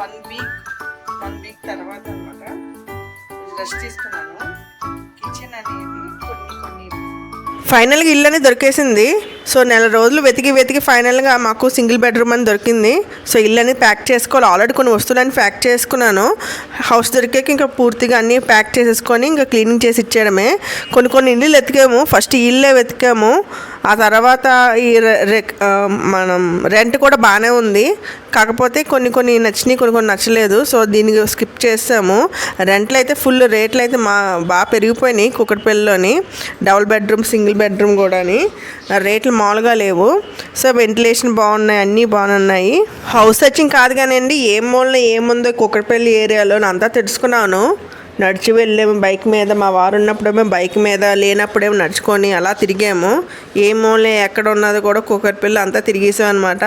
One week one week తర్వాత అనమాట rest తీసుకున్నాను. కిచెన్ అనేది కొన్ని కొన్ని ఫైనల్గా ఇల్లు అనేది దొరికేసింది. సో నెల రోజులు వెతికి వెతికి ఫైనల్గా మాకు సింగిల్ బెడ్రూమ్ అని దొరికింది. సో ఇల్లు అనేది ప్యాక్ చేసుకోవాలి. ఆల్రెడీ కొన్ని వస్తువులని ప్యాక్ చేసుకున్నాను. హౌస్ దొరికాక ఇంకా పూర్తిగా అన్నీ ప్యాక్ చేసేసుకొని ఇంకా క్లీనింగ్ చేసి ఇచ్చేయడమే. కొన్ని కొన్ని ఇల్లు వెతికాము. ఫస్ట్ ఇల్లే వెతికాము. ఆ తర్వాత ఈ మనం రెంట్ కూడా బాగానే ఉంది. కాకపోతే కొన్ని కొన్ని నచ్చినాయి కొన్ని కొన్ని నచ్చలేదు. సో దీనికి స్కిప్ చేసాము. రెంట్లు అయితే ఫుల్ రేట్లు అయితే మా బాగా పెరిగిపోయినాయి కుక్కటిపల్లిలోని. డబుల్ బెడ్రూమ్ సింగిల్ బెడ్రూమ్ కూడాని. రేట్లు మామూలుగా లేవు. సో వెంటిలేషన్ బాగున్నాయి అన్నీ బాగున్నాయి. హౌస్ సర్చింగ్ కాదు కానివ్వండి ఏం మూలన ఏముందో కుక్కటిపల్లి ఏరియాలో అంతా తెలుసుకున్నాను. నడిచి వెళ్ళాము. బైక్ మీద మా వారు ఉన్నప్పుడేమో బైక్ మీద లేనప్పుడేమో నడుచుకొని అలా తిరిగాము. ఏమో మూల ఎక్కడ ఉన్నది కూడా కుక్కటిపల్లి అంతా తిరిగేసాం అనమాట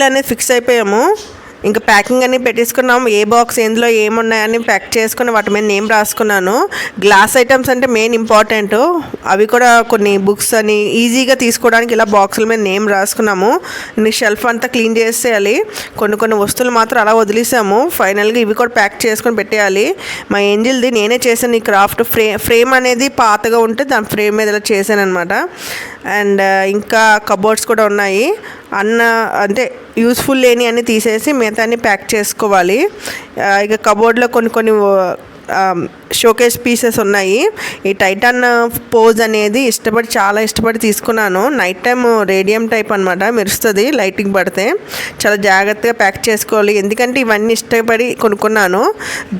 అనేది ఫిక్స్ అయిపోయాము. ఇంకా ప్యాకింగ్ అన్ని పెట్టేసుకున్నాము. ఏ బాక్స్ ఎందులో ఏమున్నాయని ప్యాక్ చేసుకుని వాటి మీద నేమ్ రాసుకున్నాను. గ్లాస్ ఐటమ్స్ అంటే మెయిన్ ఇంపార్టెంట్ అవి కూడా కొన్ని బుక్స్ అని ఈజీగా తీసుకోవడానికి ఇలా బాక్సుల మీద నేమ్ రాసుకున్నాము. నీ షెల్ఫ్ అంతా క్లీన్ చేసేయాలి. కొన్ని కొన్ని వస్తువులు మాత్రం అలా వదిలేసాము. ఫైనల్గా ఇవి కూడా ప్యాక్ చేసుకొని పెట్టేయాలి. మా ఏంజిల్ది నేనే చేశాను ఈ క్రాఫ్ట్ ఫ్రే ఫ్రేమ్ అనేది పాతగా ఉంటే దాని ఫ్రేమ్ మీద ఇలా చేశాను అనమాట అండ్ ఇంకా కబోర్డ్స్ కూడా ఉన్నాయి. అన్న అంటే యూస్ఫుల్ లేని అన్ని తీసేసి మిగతాన్ని ప్యాక్ చేసుకోవాలి. ఇక కబోర్డ్లో కొన్ని కొన్ని షోకేస్ పీసెస్ ఉన్నాయి. ఈ టైటాన్ పోజ్ అనేది ఇష్టపడి చాలా ఇష్టపడి తీసుకున్నాను. నైట్ టైం రేడియం టైప్ అనమాట మెరుస్తుంది లైటింగ్ పడితే. చాలా జాగ్రత్తగా ప్యాక్ చేసుకోవాలి. ఎందుకంటే ఇవన్నీ ఇష్టపడి కొనుక్కున్నాను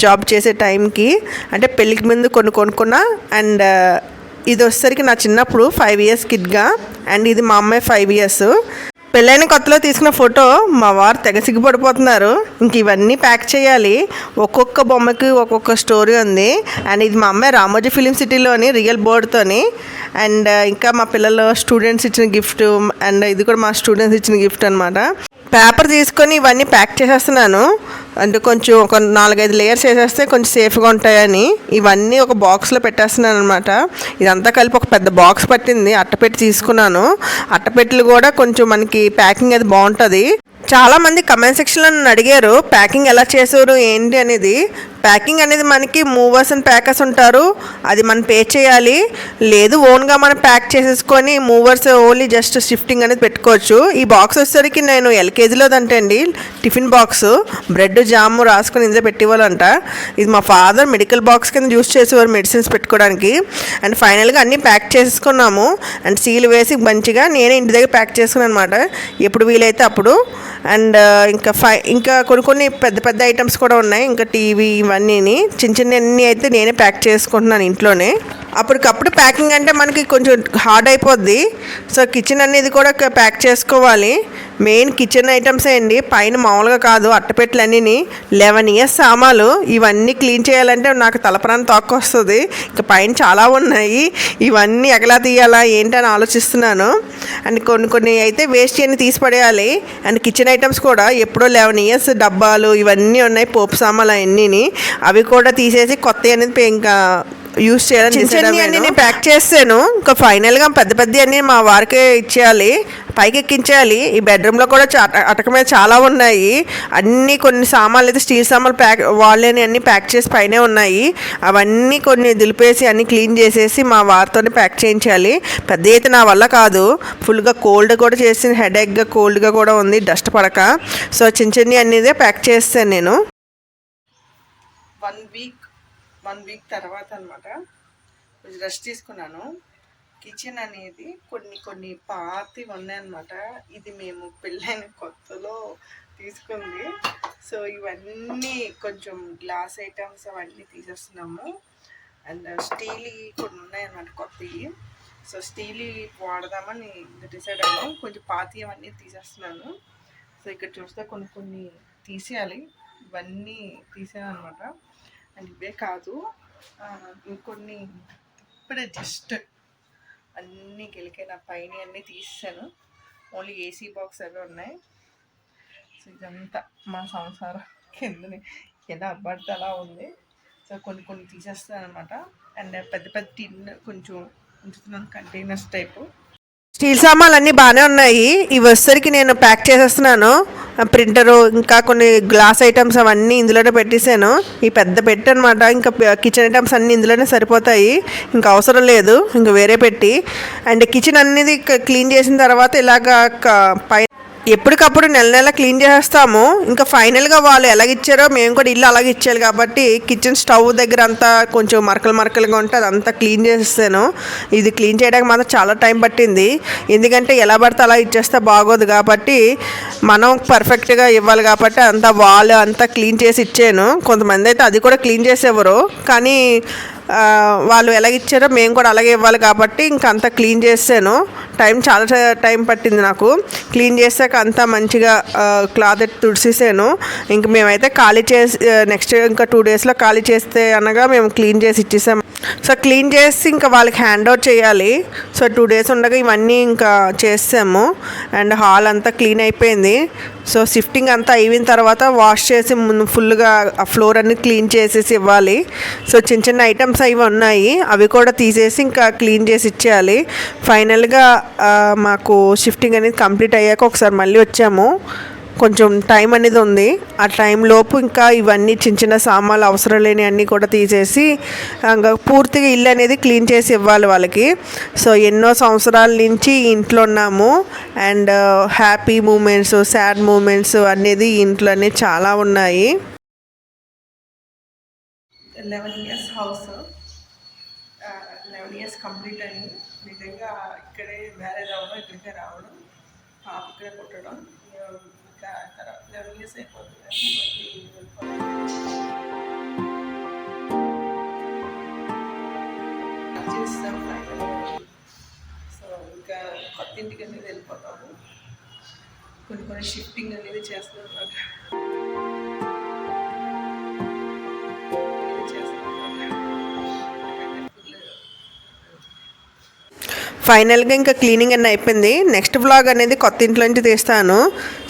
జాబ్ చేసే టైంకి అంటే పెళ్ళికి ముందు కొన్ని కొనుక్కున్నా అండ్ ఇది వచ్చేసరికి నా చిన్నప్పుడు ఫైవ్ ఇయర్స్ కిడ్గా అండ్ ఇది మా అమ్మాయి ఫైవ్ ఇయర్స్ పెళ్ళైన కొత్తలో తీసుకున్న ఫోటో మా వారు తెగ సిగ్గుపడిపోతున్నారు. ఇంక ఇవన్నీ ప్యాక్ చేయాలి. ఒక్కొక్క బొమ్మకి ఒక్కొక్క స్టోరీ ఉంది. అండ్ ఇది మా అమ్మాయి రామోజీ ఫిలిం సిటీలోని రియల్ బోర్డ్తోని. అండ్ ఇంకా మా పిల్లలు స్టూడెంట్స్ ఇచ్చిన గిఫ్ట్ అండ్ ఇది కూడా మా స్టూడెంట్స్ ఇచ్చిన గిఫ్ట్ అనమాట పేపర్ తీసుకొని ఇవన్నీ ప్యాక్ చేసేస్తున్నాను. అంటే కొంచెం ఒక నాలుగైదు లేయర్స్ వేసేస్తే కొంచెం సేఫ్గా ఉంటాయని ఇవన్నీ ఒక బాక్స్లో పెట్టేస్తున్నాను అనమాట ఇదంతా కలిపి ఒక పెద్ద బాక్స్ పట్టింది. అట్టపెట్టి తీసుకున్నాను. అట్టపెట్టెలు కూడా కొంచెం మనకి ప్యాకింగ్ అది బాగుంటుంది. చాలా మంది కమెంట్ సెక్షన్లో నన్ను అడిగారు ప్యాకింగ్ ఎలా చేశారు? ఏంటి? అనేది. ప్యాకింగ్ అనేది మనకి మూవర్స్ అండ్ ప్యాకర్స్ ఉంటారు. అది మనం పే చేయాలి. లేదు ఓన్గా మనం ప్యాక్ చేసేసుకొని మూవర్స్ ఓన్లీ జస్ట్ షిఫ్టింగ్ అనేది పెట్టుకోవచ్చు. ఈ బాక్స్ వచ్చేసరికి నేను ఎల్కేజీలో అంటే అండి టిఫిన్ బాక్స్ బ్రెడ్ జాము రాసుకొని ఇందులో పెట్టేవాళ్ళంట. ఇది మా ఫాదర్ మెడికల్ బాక్స్ కింద యూస్ చేసేవారు మెడిసిన్స్ పెట్టుకోవడానికి. అండ్ ఫైనల్గా అన్నీ ప్యాక్ చేసుకున్నాము అండ్ సీల్ వేసి మంచిగా నేనే ఇంటి దగ్గర ప్యాక్ చేసుకున్నాను అనమాట ఎప్పుడు వీలైతే అప్పుడు. అండ్ ఇంకా ఫై ఇంకా కొన్ని కొన్ని పెద్ద పెద్ద ఐటమ్స్ కూడా ఉన్నాయి. ఇంకా టీవీ ఇవన్నీని చిన్న చిన్న అన్నీ అయితే నేనే ప్యాక్ చేసుకుంటున్నాను ఇంట్లోనే. అప్పటికప్పుడు ప్యాకింగ్ అంటే మనకి కొంచెం హార్డ్ అయిపోద్ది. సో కిచెన్ అనేది కూడా ప్యాక్ చేసుకోవాలి. మెయిన్ కిచెన్ ఐటమ్స్ అండి. పైన మామూలుగా కాదు అట్టపెట్టెలు అన్నీ లెవెన్ ఇయర్స్ సామాలు ఇవన్నీ క్లీన్ చేయాలంటే నాకు తలపరాన్ని వస్తుంది ఇంకా పైన చాలా ఉన్నాయి. ఇవన్నీ ఎగలా తీయాలా ఏంటని ఆలోచిస్తున్నాను. అండ్ కొన్ని కొన్ని అయితే వేస్ట్ చేయని తీసి పడేయాలి. అండ్ కిచెన్ ఐటమ్స్ కూడా ఎప్పుడో లెవెన్ ఇయర్స్ డబ్బాలు ఇవన్నీ ఉన్నాయి పోపు సామాన్లు అవన్నీ అవి కూడా తీసేసి కొత్త అనేది ఇంకా యూస్ చేయాలని చిన్న చిన్న అన్ని నేను ప్యాక్ చేస్తాను. ఇంకా ఫైనల్గా పెద్ద పెద్ద అన్ని మా వారికే ఇచ్చేయాలి. పైకి ఎక్కించేయాలి. ఈ బెడ్రూమ్లో కూడా అటక మీద చాలా ఉన్నాయి. అన్నీ కొన్ని సామాన్లు అయితే స్టీల్ సామాన్లు ప్యాక్ వాళ్ళని అన్ని ప్యాక్ చేసి పైనే ఉన్నాయి. అవన్నీ కొన్ని దులిపేసి అన్ని క్లీన్ చేసేసి మా వారితోనే ప్యాక్ చేయించాలి. పెద్ద అయితే నా వల్ల కాదు. ఫుల్గా కోల్డ్ కూడా చేసి హెడేక్గా కోల్డ్గా కూడా ఉంది. డస్ట్ పడక. సో చిన్న చిన్న అన్నీదే ప్యాక్ చేస్తాను నేను. వన్ వీక్ వన్ వీక్ తర్వాత అనమాట రెస్ట్ తీసుకున్నాను. కిచెన్ అనేది కొన్ని కొన్ని పాతి ఉన్నాయన్నమాట ఇది మేము పెళ్ళైన కొత్తలో తీసుకుంది. సో ఇవన్నీ కొంచెం గ్లాస్ ఐటమ్స్ అవన్నీ తీసేస్తున్నాము. అండ్ స్టీల్ కొన్ని ఉన్నాయన్నమాట కొత్తవి. సో స్టీల్ వాడదామని డిసైడ్ అయ్యాము. కొంచెం పాతి అవన్నీ తీసేస్తున్నాను. సో ఇక్కడ చూస్తే కొన్ని కొన్ని తీసేయాలి. ఇవన్నీ తీసేయాలన్నమాట. అండ్ ఇవే కాదు. ఇంకొన్ని ఇప్పుడే జస్ట్ అన్నీ గెలికే నా పైన అన్నీ తీసాను ఓన్లీ ఏసీ బాక్స్ అవి ఉన్నాయి. సో ఇదంతా మా సంసారం కిందని. ఎలా అబ్బడితే అలా ఉంది. సో కొన్ని కొన్ని తీసేస్తాను అనమాట అండ్ పెద్ద పెద్ద టిన్ కొంచెం ఉంచుతున్నాను కంటైనర్స్ టైపు స్టీల్ సామాన్లు అన్నీ బాగానే ఉన్నాయి. ఇవి వచ్చేసరికి నేను ప్యాక్ చేసేస్తున్నాను. ప్రింటరు ఇంకా కొన్ని గ్లాస్ ఐటమ్స్ అవన్నీ ఇందులోనే పెట్టేశాను. ఈ పెద్ద పెట్టి అనమాట ఇంకా కిచెన్ ఐటమ్స్ అన్నీ ఇందులోనే సరిపోతాయి. ఇంకా అవసరం లేదు. ఇంకా వేరే పెట్టి. అండ్ కిచెన్ అనేది క్లీన్ చేసిన తర్వాత ఇలాగ పై ఎప్పటికప్పుడు నెల నెల క్లీన్ చేసేస్తాము ఇంకా ఫైనల్గా వాళ్ళు ఎలాగిచ్చారో మేము కూడా ఇల్లు అలాగే ఇచ్చారు కాబట్టి కిచెన్ స్టవ్ దగ్గర అంతా కొంచెం మరకలు మరకలుగా ఉంటే అదంతా క్లీన్ చేసేస్తాను ఇది క్లీన్ చేయడానికి మాత్రం చాలా టైం పట్టింది. ఎందుకంటే ఎలా పడితే అలా ఇచ్చేస్తే బాగోదు కాబట్టి మనం పర్ఫెక్ట్గా ఇవ్వాలి కాబట్టి అంతా వాల్ అంతా క్లీన్ చేసి ఇచ్చాను. కొంతమంది అయితే అది కూడా క్లీన్ చేసేవారు. కానీ వాళ్ళు ఎలాగ ఇచ్చారో మేము కూడా అలాగే ఇవ్వాలి కాబట్టి ఇంక అంతా క్లీన్ చేసాను. టైం చాలా టైం పట్టింది నాకు. క్లీన్ చేసాక అంతా మంచిగా క్లాత్ తుడిసేసాను. ఇంక మేమైతే ఖాళీ చేసి నెక్స్ట్ ఇంకా టూ డేస్లో ఖాళీ చేస్తే అనగా మేము క్లీన్ చేసి ఇచ్చేసాము సో క్లీన్ చేసి ఇంకా వాళ్ళకి హ్యాండ్ ఓవర్ చేయాలి. సో టూ డేస్ ఉండగా ఇవన్నీ ఇంకా చేసాము. అండ్ హాల్ అంతా క్లీన్ అయిపోయింది. సో షిఫ్టింగ్ అంతా అయిన తర్వాత వాష్ చేసి ముందు ఫుల్గా ఆ ఫ్లోర్ అన్ని క్లీన్ చేసేసి ఇవ్వాలి. సో చిన్న చిన్న ఐటమ్స్ అవి ఉన్నాయి. అవి కూడా తీసేసి ఇంకా క్లీన్ చేసి ఇచ్చేయాలి. ఫైనల్గా మాకు షిఫ్టింగ్ అనేది కంప్లీట్ అయ్యాక ఒకసారి మళ్ళీ వచ్చాము. కొంచెం టైం అనేది ఉంది. ఆ టైం లోపు ఇంకా ఇవన్నీ చిన్న చిన్న సామాన్లు అవసరం లేని అన్నీ కూడా తీసేసి ఇంకా పూర్తిగా ఇల్లు అనేది క్లీన్ చేసి ఇవ్వాలి వాళ్ళకి. సో ఎన్నో సంవత్సరాల నుంచి ఇంట్లో ఉన్నాము. And happy moments sad moments అనేది ఇంట్లోనే చాలా ఉన్నాయి. Eleven years house eleven years complete అయింది. నిజంగా ఇక్కడే మ్యారేజ్ అవ్వడం ఇక్కడికే రావడం పాప ఇక్కడే పుట్టడం తర్వాత లెవెన్ ఇయర్స్ అయిపోతుంది చేస్తాం. సో ఇంకా కొత్త ఇంటికి అనేది వెళ్ళిపోతాము కొన్ని కొన్ని షిఫ్టింగ్ అనేది చేస్తున్నాం ఫైనల్గా ఇంకా క్లీనింగ్ అన్నీ అయిపోయింది. నెక్స్ట్ వ్లాగ్ అనేది కొత్త ఇంట్లోంచి తీస్తాను.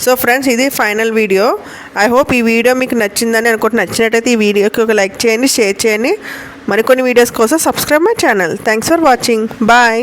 సో ఫ్రెండ్స్ ఇది ఫైనల్ వీడియో. ఐ హోప్ ఈ వీడియో మీకు నచ్చిందని అనుకుంటే నచ్చినట్టయితే ఈ వీడియోకి ఒక లైక్ చేయండి షేర్ చేయండి. మరికొన్ని వీడియోస్ కోసం subscribe my channel. Thanks for watching. Bye.